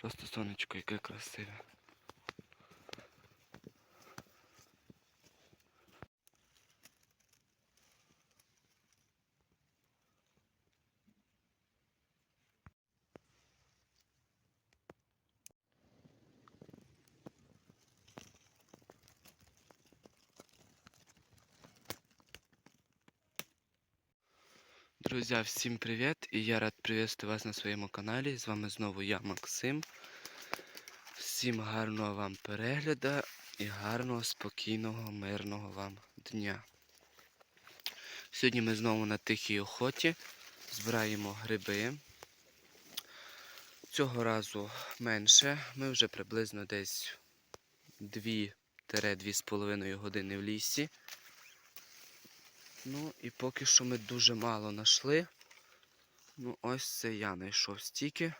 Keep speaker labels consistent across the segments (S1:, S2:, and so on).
S1: Просто сонечко, яке красиве. Друзья, всім привіт! І я рад приветствовать вас на своєму каналі. З вами знову я, Максим. Всім гарного вам перегляду і гарного, спокійного, мирного вам дня. Сьогодні ми знову на тихій охоті збираємо гриби. Цього разу менше. Ми вже приблизно десь 2-2,5 години в лісі. Ну і поки що ми дуже мало знайшли. Ну, ось це я знайшов стільки.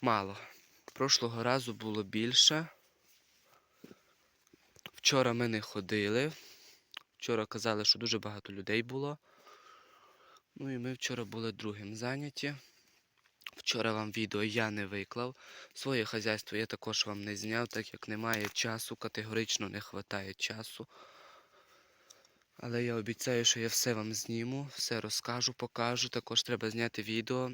S1: Мало. Прошлого разу було більше. Вчора ми не ходили. Вчора казали, що дуже багато людей було. Ну і ми вчора були другим зайняті. Вчора вам відео я не виклав. Своє хазяйство я також вам не зняв, так як немає часу, категорично не вистачає часу. Але я обіцяю, що я все вам зніму, все розкажу, покажу. Також треба зняти відео.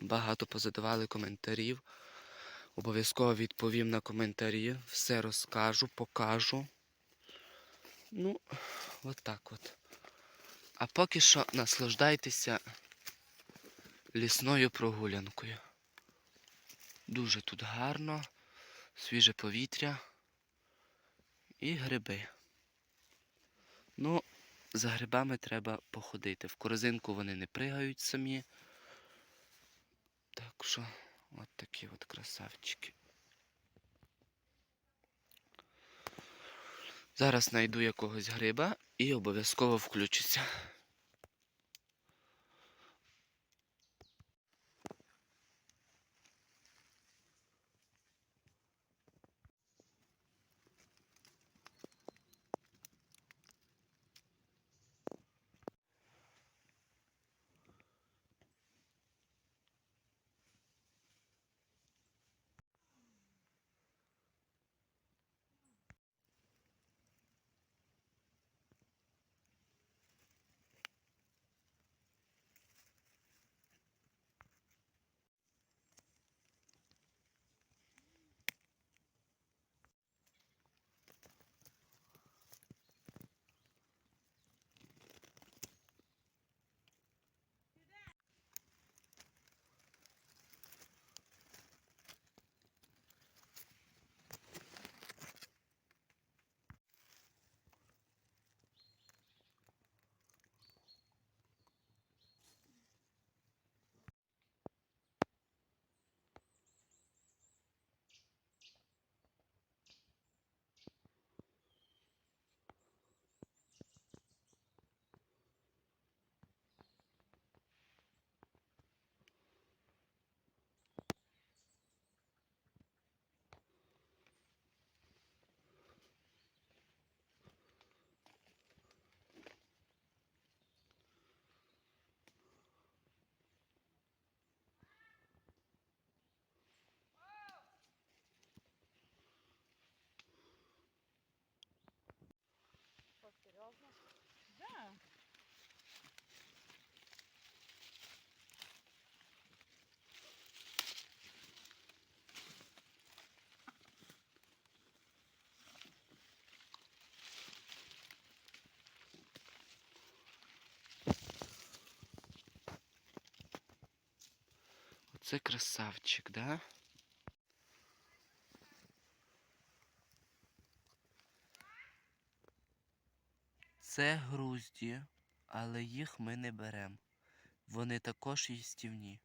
S1: Багато позадавали коментарів. Обов'язково відповім на коментарі. Все розкажу, покажу. Ну, от так от. А поки що наслаждайтеся лісною прогулянкою. Дуже тут гарно, свіже повітря і гриби. Ну, за грибами треба походити. В корзинку вони не пригають самі. Так що, от такі от красавчики. Зараз знайду якогось гриба і обов'язково включуся. Оце красавчик, да? Це грузді, але їх ми не беремо. Вони також їстівні.